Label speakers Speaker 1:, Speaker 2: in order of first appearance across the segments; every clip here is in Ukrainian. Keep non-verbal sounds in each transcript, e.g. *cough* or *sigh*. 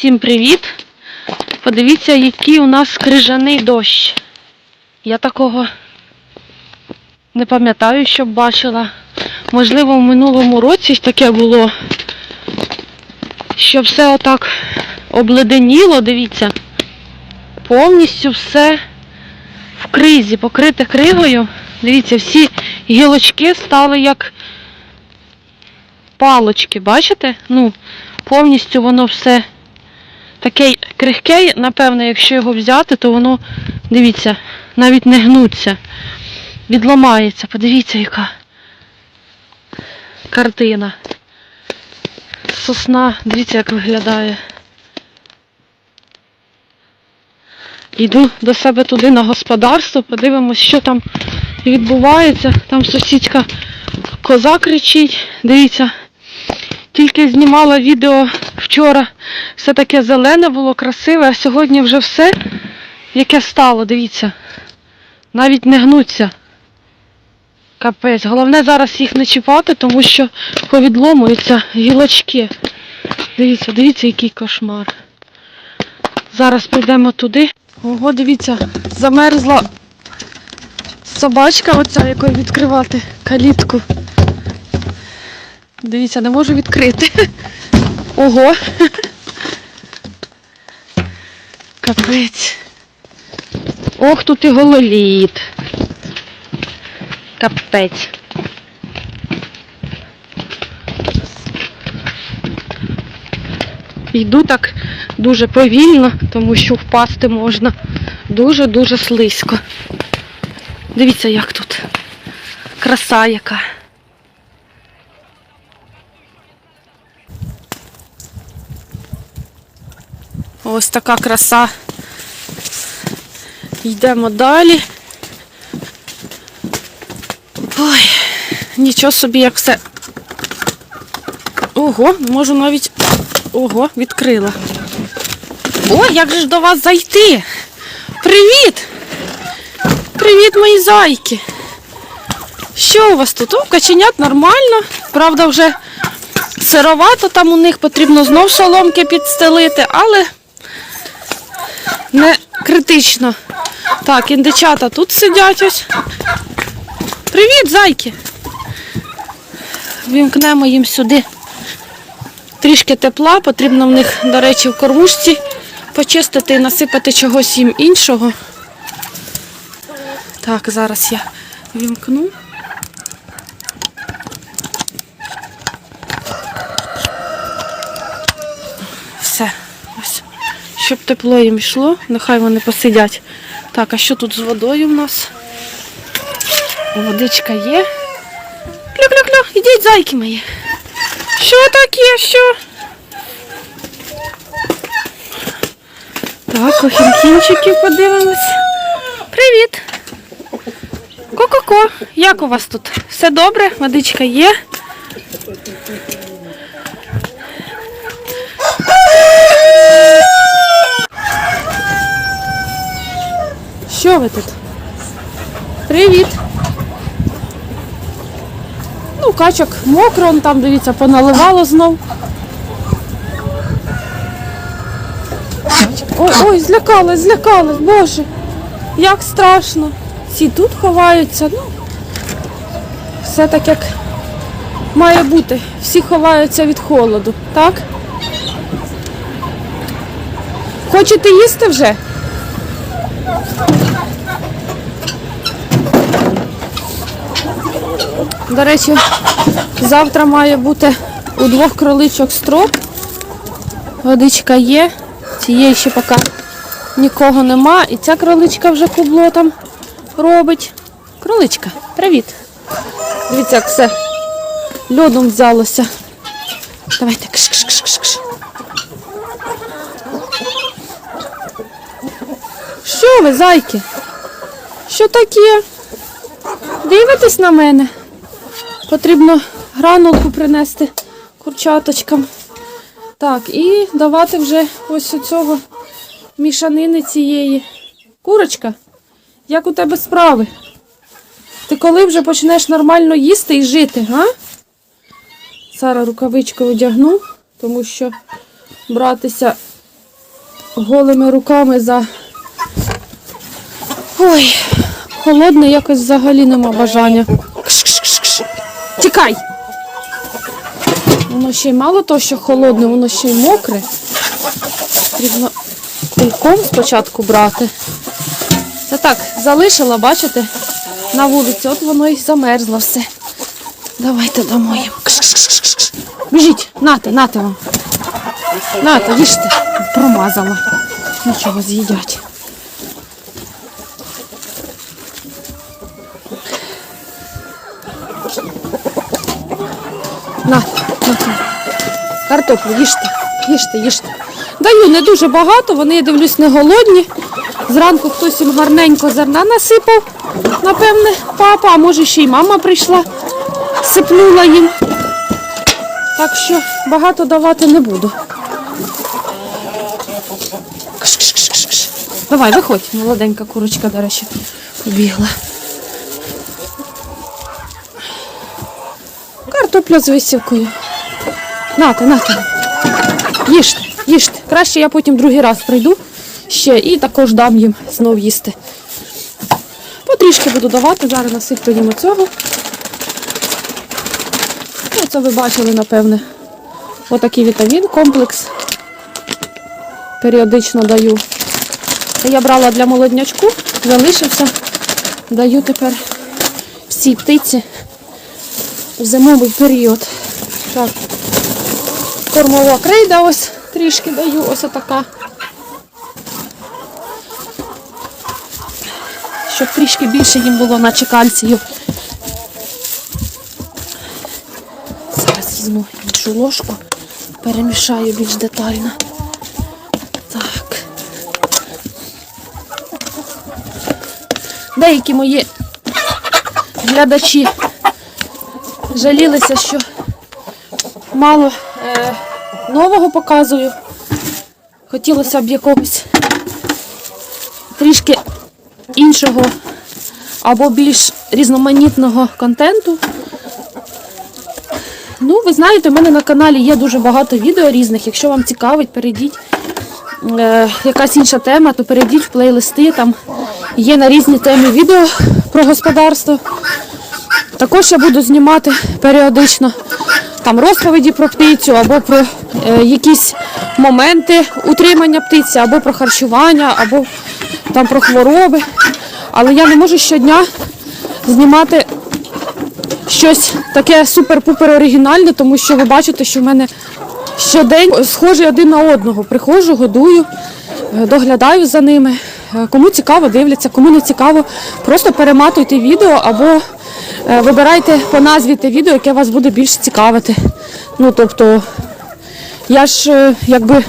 Speaker 1: Всім привіт! Подивіться, який у нас крижаний дощ. Я такого не пам'ятаю, щоб бачила. Можливо, в минулому році таке було, що все отак обледеніло, дивіться. Повністю все в кризі, покрите кригою. Дивіться, всі гілочки стали як палочки, бачите? Ну, повністю воно все таке крихке, напевно, якщо його взяти, то воно, дивіться, навіть не гнуться. Відламається. Подивіться, яка картина. Сосна, дивіться, як виглядає. Йду до себе туди на господарство, подивимось, що там відбувається. Там сусідська коза кричить. Дивіться, тільки знімала відео вчора. Все таке зелене було, красиве, а сьогодні вже все, яке стало, дивіться. Навіть не гнуться. Капець. Головне зараз їх не чіпати, тому що повідломуються гілочки. Дивіться, дивіться, який кошмар. Зараз прийдемо туди. Ого, дивіться, замерзла собачка оця, якою відкривати калітку. Дивіться, не можу відкрити. Ого. Капець. Ох, тут і гололід. Капець. Йду так дуже повільно, тому що впасти можна дуже-дуже слизько. Дивіться, як тут. Краса яка. Ось така краса. Йдемо далі. Ой, нічого собі, як все. Ого, можу навіть. Ого, відкрила. Ой, як же ж до вас зайти? Привіт! Привіт, мої зайки! Що у вас тут? О, каченят нормально. Правда, вже сировато там у них потрібно знов соломки підстелити, але не критично. Так, індичата тут сидять ось. Привіт, зайки! Вімкнемо їм сюди трішки тепла, потрібно в них, до речі, в кормушці почистити і насипати чогось їм іншого. Так, зараз я вімкну. Все, ось. Щоб тепло їм йшло, нехай вони посидять. Так, а що тут з водою в нас? Водичка є. Клю-клю-клю, ідіть, зайки мої. Що таке? Що? Так, охінкінчиків подивимось. Привіт! Ко-ко-ко, як у вас тут? Все добре? Водичка є? Що ви тут? Привіт! Ну, качок мокро, он там, дивіться, поналивало знов. Ой, ой, злякалась, злякалась, боже, як страшно. Всі тут ховаються, ну, все так як має бути. Всі ховаються від холоду, так? Хочете їсти вже? До речі, завтра має бути у двох кроличок строк. Водичка є. Цієї ще поки нікого нема. І ця кроличка вже кубло там робить. Кроличка, привіт. Дивіться, як все льодом взялося. Давайте кш-кш-кш-кш. Що ви, зайки? Що таке? Дивитесь на мене? Потрібно гранулку принести курчаточкам. Так, і давати вже ось цього мішанини цієї. Курочка, як у тебе справи? Ти коли вже почнеш нормально їсти і жити, га? Зараз рукавичку одягну, тому що братися голими руками за. Ой, холодне якось взагалі нема бажання. Тікай! Воно ще й мало того, що холодне, воно ще й мокре. Потрібно кульком спочатку брати. Це так, залишила, бачите, на вулиці, от воно і замерзло все. Давайте дамо Біжіть, нате, нате вам. Нате, їжте. Промазала. Нічого з'їдять. На, на. Картоплю, їжте, їжте, їжте. Даю не дуже багато, вони, я дивлюсь, не голодні. Зранку хтось їм гарненько зерна насипав. Напевне, папа, а може ще й мама прийшла, сипнула їм. Так що багато давати не буду. Кш-кш-кш-кш. Давай, виходь, молоденька курочка, до речі, побігла. Картопля з висівкою. Нате, нате. Їжте, їжте. Краще я потім другий раз прийду ще і також дам їм знов їсти. Потрішки буду давати, зараз насиплю їм оцього. Ну, це ви бачили, напевне. Отакий вітамін, комплекс. Періодично даю. Я брала для молоднячку, залишився. Даю тепер всій птиці у зимовий період. Так. Кормова крейда ось трішки даю, ось така. Щоб трішки більше їм було наче кальцію. Зараз візьму іншу ложку, перемішаю більш детально. Так. Деякі мої глядачі жалілися, що мало е, нового показую. Хотілося б якогось трішки іншого або більш різноманітного контенту. Ну, ви знаєте, в мене на каналі є дуже багато відео різних. Якщо вам цікавить, перейдіть. Е, якась інша тема, то перейдіть в плейлисти. Там є на різні теми відео про господарство. Також я буду знімати періодично там розповіді про птицю, або про е, якісь моменти утримання птиці, або про харчування, або там про хвороби. Але я не можу щодня знімати щось таке супер-пупер оригінальне, тому що ви бачите, що в мене щодень схожі один на одного. Приходжу, годую, е, доглядаю за ними. Е, Кому цікаво, дивляться, кому не цікаво, просто перематуйте відео або вибирайте по назві те відео, яке вас буде більш цікавити. Ну, тобто, я ж е, якби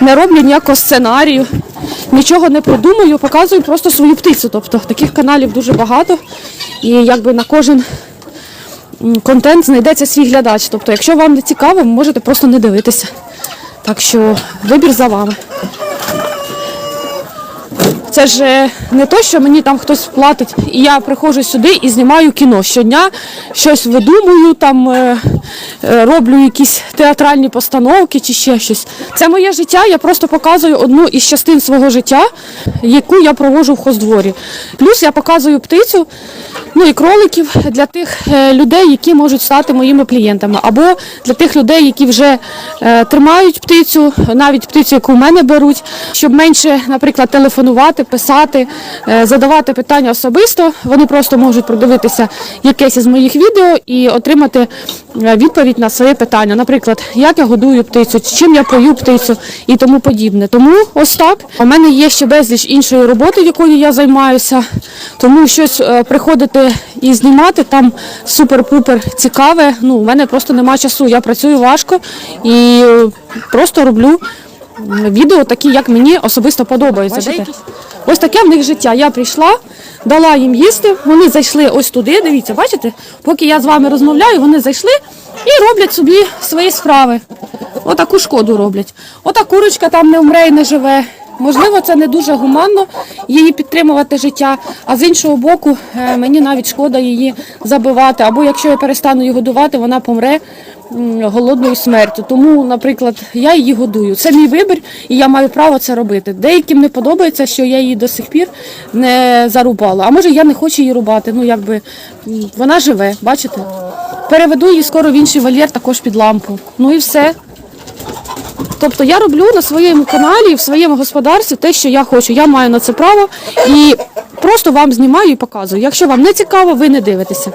Speaker 1: не роблю ніякого сценарію, нічого не придумую, показую просто свою птицю. Тобто таких каналів дуже багато. І якби на кожен контент знайдеться свій глядач. Тобто, якщо вам не цікаво, ви можете просто не дивитися. Так що вибір за вами. Це ж е, не то, що мені там хтось платить, і я приходжу сюди і знімаю кіно. Щодня щось видумую, там е, е, роблю якісь театральні постановки чи ще щось. Це моє життя, я просто показую одну із частин свого життя, яку я провожу в хоздворі. Плюс я показую птицю, ну і кроликів для тих е, людей, які можуть стати моїми клієнтами, або для тих людей, які вже е, тримають птицю, навіть птицю, яку в мене беруть, щоб менше, наприклад, телефонувати, писати, е, задавати питання особисто. Вони просто можуть продивитися якесь із моїх відео і отримати відповідь на своє питання. Наприклад, як я годую птицю, чим я пою птицю і тому подібне. Тому ось так. У мене є ще безліч іншої роботи, якою я займаюся. Тому щось е, приходити і знімати там супер-пупер цікаве. Ну, у мене просто нема часу. Я працюю важко і е, просто роблю відео такі, як мені особисто подобаються. Ось таке в них життя. Я прийшла, дала їм їсти. Вони зайшли ось туди. Дивіться, бачите? Поки я з вами розмовляю, вони зайшли і роблять собі свої справи. Отаку шкоду роблять. Ота курочка там не вмре і не живе. Можливо, це не дуже гуманно її підтримувати життя, а з іншого боку, е, мені навіть шкода її забивати. Або якщо я перестану її годувати, вона помре.
Speaker 2: голодною смертю. Тому, наприклад, я її годую. Це мій вибір, і я маю право це робити. Деяким не подобається, що я її до сих пір не зарубала. А може я не хочу її рубати. Ну якби вона живе, бачите? Переведу її скоро в інший вольєр, також під лампу. Ну і все. Тобто я роблю на своєму каналі, в своєму господарстві те, що я хочу. Я маю на це право і просто вам знімаю і показую. Якщо вам не цікаво, ви не дивитеся.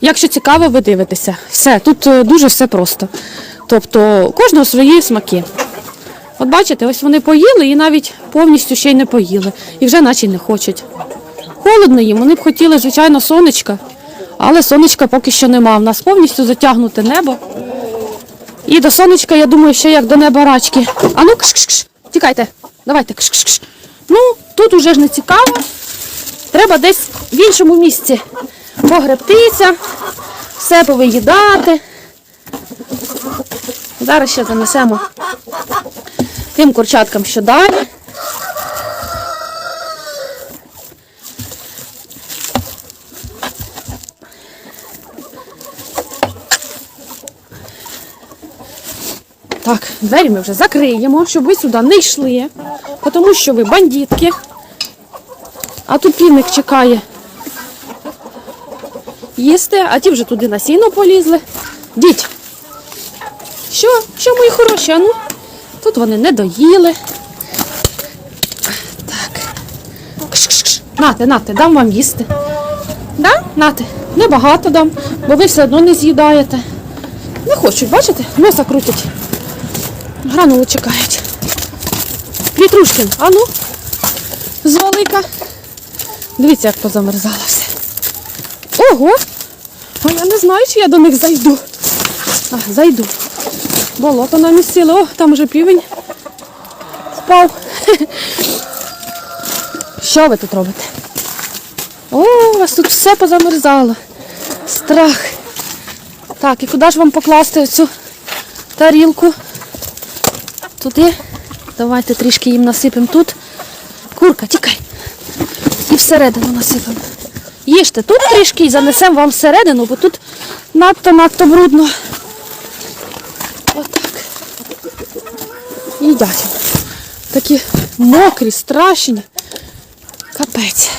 Speaker 2: Якщо цікаво, ви дивитеся. Все, тут е, дуже все просто. Тобто, кожного свої смаки. От бачите, ось вони поїли і навіть повністю ще й не поїли. І вже наче не хочуть. Холодно їм, вони б хотіли, звичайно, сонечка, але сонечка поки що нема. У нас повністю затягнуте небо. І до сонечка, я думаю, ще як до неба рачки. А ну кш-кш-кш, тікайте, давайте кш-кш-кш. Ну, тут уже ж не цікаво. Треба десь в іншому місці погребтися, все повиїдати. Зараз ще занесемо тим курчаткам, що далі. Так, двері ми вже закриємо, щоб ви сюди не йшли, тому що ви бандитки. А тут півник чекає їсти, а ті вже туди на сіно полізли. Діть. Що? Що, мої хороші? А ну? Тут вони не доїли. Так. Кш-кш-кш. Нате, нате, дам вам їсти. Да? Нате. Небагато дам, бо ви все одно не з'їдаєте. Не хочуть, бачите? Носа крутять. Гранулу чекають. Петрушкин, а ну, звалика. Дивіться, як позамерзало все. Ого! А я не знаю, чи я до них зайду. А, зайду. Болото намістили. О, там уже півень впав. *laughs* Що ви тут робите? О, у вас тут все позамерзало. Страх. Так, і куди ж вам покласти цю тарілку? Туди. Давайте трішки їм насипемо тут. Курка, тікай. І всередину насипемо. Їжте тут трішки і занесемо вам всередину, бо тут надто-надто брудно. Отак. Їдять. Такі мокрі, страшні. Капець.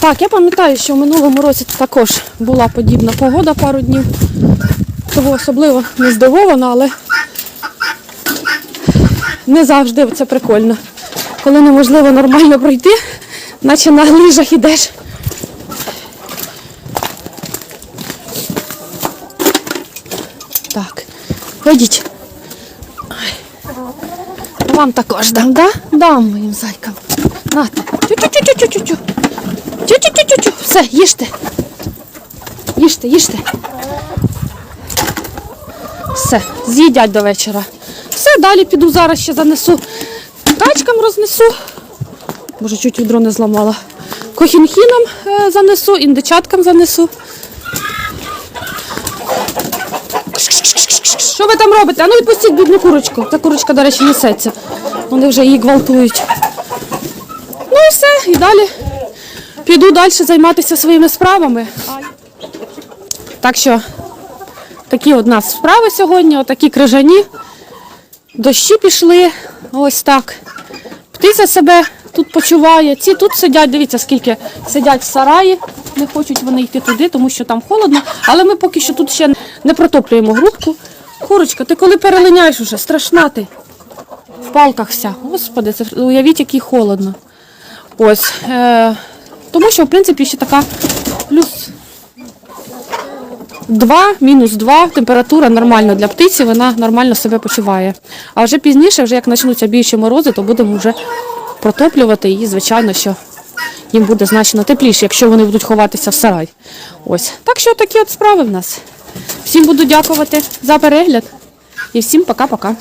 Speaker 2: Так, я пам'ятаю, що в минулому році також була подібна погода пару днів. Того особливо не здивована, але не завжди це прикольно. Коли неможливо нормально пройти, наче на лижах ідеш. Так, ходіть. Вам також дам, да? Дам моїм зайкам. Нате. Тю-тю-тю-тю-тю-тю. Тю-тю-тю-тю-тю. Все, їжте. Їжте, їжте. Все, з'їдять до вечора. Все, далі піду зараз ще занесу. Качкам рознесу. Боже, чуть відро не зламала. Кохінхінам е, занесу, індичаткам занесу. Що ви там робите? А ну відпустіть бідну курочку. Та курочка, до речі, несеться. Вони вже її гвалтують. Ну і все, і далі піду далі займатися своїми справами. Так що такі от нас справи сьогодні, отакі крижані. Дощі пішли, ось так. Птиця себе тут почуває. Ці тут сидять, дивіться, скільки сидять в сараї. Не хочуть вони йти туди, тому що там холодно. Але ми поки що тут ще не протоплюємо грудку. Курочка, ти коли перелиняєш уже, страшна ти. В палках вся. Господи, це уявіть, який холодно. Ось. Е, тому що, в принципі, ще така 2, мінус 2, температура нормальна для птиці, вона нормально себе почуває. А вже пізніше, вже як почнуться більші морози, то будемо вже протоплювати і, звичайно, що їм буде значно тепліше, якщо вони будуть ховатися в сарай. Ось. Так що такі от справи в нас. Всім буду дякувати за перегляд і всім пока-пока.